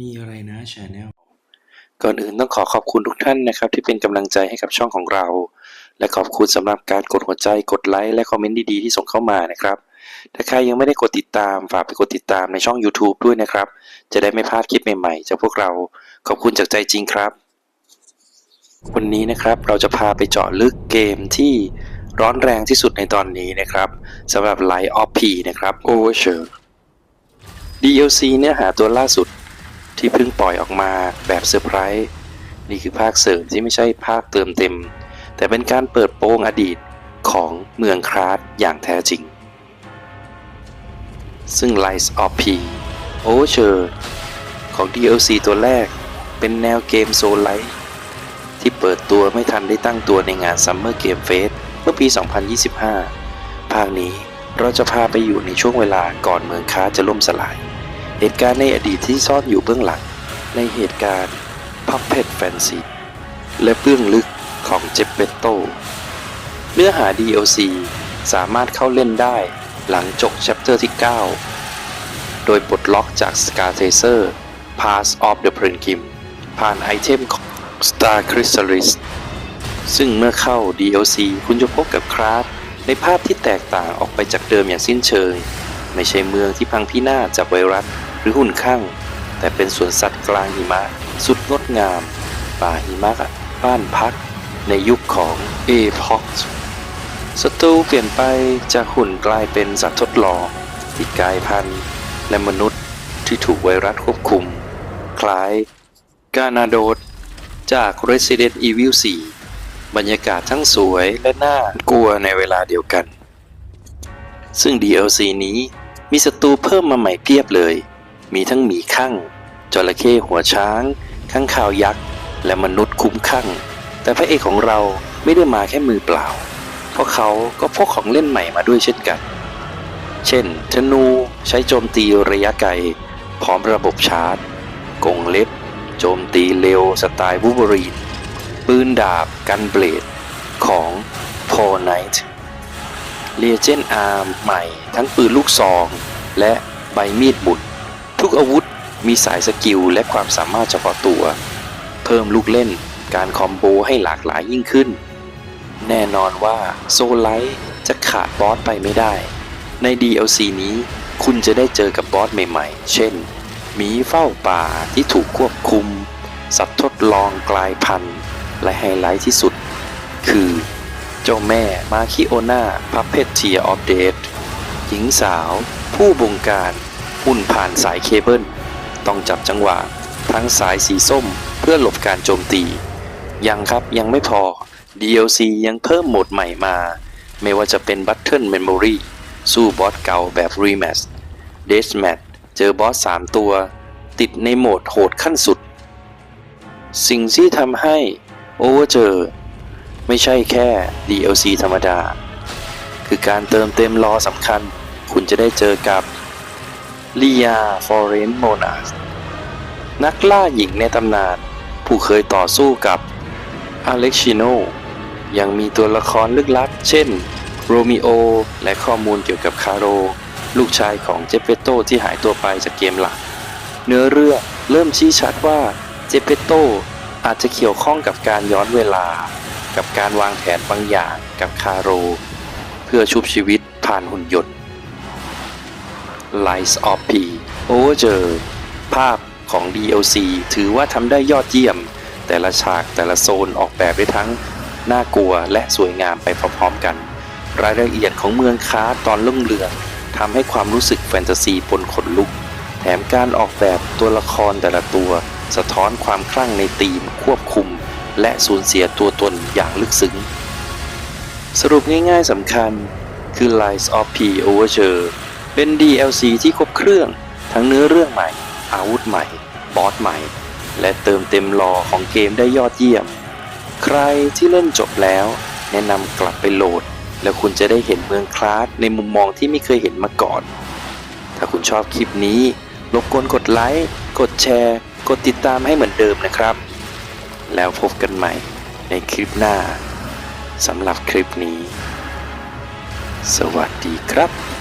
มีอะไรนะชาแนลก่อนอื่นต้องขอขอบคุณทุกท่านนะครับ ที่เป็นกำลังใจให้กับช่องของเรา และขอบคุณสำหรับการกดหัวใจกดไลค์และคอมเมนต์ดีๆที่ส่งเข้ามานะครับถ้าใครยังไม่ได้กดติดตามฝากไปกดติดตามในช่อง YouTube ด้วยนะครับ จะได้ไม่พลาดคลิปใหม่ๆ จากพวกเราขอบคุณจากใจจริงครับ วันนี้นะครับเราจะพาไปเจาะลึกเกมที่ร้อนแรงที่สุดในตอนนี้นะครับสำหรับ Light of P นะครับ Overture DLC เนื้อหาตัวล่าสุด ที่เพิ่งปล่อยออกมาแบบเซอร์ไพรส์นี่คือภาคเสริมที่ไม่ใช่ภาคเติมเต็ม แต่เป็นการเปิดโปงอดีตของเมืองคราสอย่างแท้จริง ซึ่ง Lies of P Overture ของ DLC ตัวแรกเป็นแนวเกมโซลไลท์ที่เปิดตัวไม่ทันได้ตั้งตัวในงาน Summer Game Fest เมื่อปี 2025 ภาคนี้เราจะพาไปอยู่ในช่วงเวลาก่อนเมืองคราสจะล่มสลาย เหตุการณ์ในอดีตที่ซ่อนอยู่เบื้องหลัง ในเหตุการณ์ Puppet Fancy และเบื้องลึกของเจเปโตเนื้อหา DLC สามารถเข้าเล่นได้หลังจบ Chapter ที่ 9 โดยปลดล็อกจาก Scar Tracer Pass of the Pilgrim ผ่านไอเทมของ Star Chrysalis ซึ่งเมื่อเข้า DLC คุณจะพบกับคราฟในภาพที่แตกต่างออกไปจากเดิมอย่างสิ้นเชิง ไม่ใช่เมืองที่พังพินาศจากไวรัส รือหุ่นข้าง แต่เป็นสวนสัตว์กลางหิมะ สุดงดงาม ป่าหิมะบ้านพัก ในยุคของเอพ็อกศัตรูเปลี่ยนไปจากหุ่นกลายเป็นสัตว์ทดลองที่กลายพันธุ์และมนุษย์ที่ถูกไวรัสควบคุม คล้ายกานาโดดจาก Resident Evil 4 บรรยากาศทั้งสวยและน่ากลัวในเวลาเดียวกัน ซึ่ง DLC นี้มีศัตรูเพิ่มมาใหม่เพียบเลย มีทั้งหมีข้างจระเข้หัวช้าง ข้างข่าวยักษ์ และมนุษย์คุ้มข้างแต่พระเอกของเราไม่ได้มาแค่มือเปล่า เพราะเขาก็พกของเล่นใหม่มาด้วยเช่นกัน เช่น ธนูใช้โจมตีระยะไกล พร้อมระบบชาร์จ กงเล็บ โจมตีเร็วสไตล์วูบรีน ปืนดาบ กันเบลด ของพอไนท์เรเจนอาร์มใหม่ทั้งปืนลูกซอง และใบมีดบุตร ทุกอาวุธมีสายสกิลและความสามารถเฉพาะตัว เพิ่มลูกเล่นการคอมโบให้หลากหลายยิ่งขึ้น แน่นอนว่าโซไลท์จะขาดบอสไปไม่ได้ ใน DLC นี้คุณจะได้เจอกับบอสใหม่ๆ เช่น หมีเฝ้าป่าที่ถูกควบคุม สัตว์ทดลองกลายพันธุ์ และไฮไลท์ที่สุด คือ เจ้าแม่มาคิโอนาพัพเพตเทียออฟเดตหญิงสาว ผู้บงการ หุ่นผ่านสายเคเบิล ต้องจับจังหวะ ทั้งสายสีส้มเพื่อหลบการโจมตี ยังครับยังไม่พอ DLC ยังเพิ่มโหมดใหม่มา ไม่ว่าจะเป็น Battle Memory สู้บอสเก่าแบบ Rematch Deathmatch เจอบอส 3 ตัว ติดในโหมดโหดขั้นสุด สิ่งที่ทำให้ Overture ไม่ใช่แค่ DLC ธรรมดา คือการเติมเต็มรอสำคัญ คุณจะได้เจอกับ ลียา ฟอเรนโมนาส นักล่าหญิงในตำนาน ผู้เคยต่อสู้กับอเล็กชิโน ยังมีตัวละครลึกลับ เช่น โรมิโอ และข้อมูลเกี่ยวกับคาโร ลูกชายของเจเปโตที่หายตัวไปจากเกมหลัก เนื้อเรื่องเริ่มชี้ชัดว่าเจเปโตอาจจะเกี่ยวข้องกับการย้อนเวลา กับการวางแผนบางอย่างกับคาโร เพื่อชุบชีวิตผ่านหุ่นยนต์ Lies of P Overture ภาพของ DLC ถือว่าทำได้ยอดเยี่ยม แต่ละฉากแต่ละโซนออกแบบได้ทั้งน่ากลัวและสวยงามไปพร้อมๆกัน รายละเอียดของเมืองคาร์ตอนลุ่งเรืองทำให้ความรู้สึกแฟนตาซีปนขนลุก แถมการออกแบบตัวละครแต่ละตัว สะท้อนความคลั่งในธีมควบคุม และสูญเสียตัวตนอย่างลึกซึ้ง สรุปง่ายๆสำคัญคือ Lies of P Overture เป็น DLC ที่ครบเครื่อง ทั้งเนื้อเรื่องใหม่ อาวุธใหม่ บอสใหม่ และเติมเต็มรอของเกมได้ยอดเยี่ยม ใครที่เล่นจบแล้ว แนะนำกลับไปโหลด แล้วคุณจะได้เห็นเมืองคลาสในมุมมองที่ไม่เคยเห็นมาก่อน ถ้าคุณชอบคลิปนี้รบกวนกดไลค์กดแชร์ กดติดตามให้เหมือนเดิมนะครับ แล้วพบกันใหม่ในคลิปหน้าสำหรับคลิปนี้ สวัสดีครับ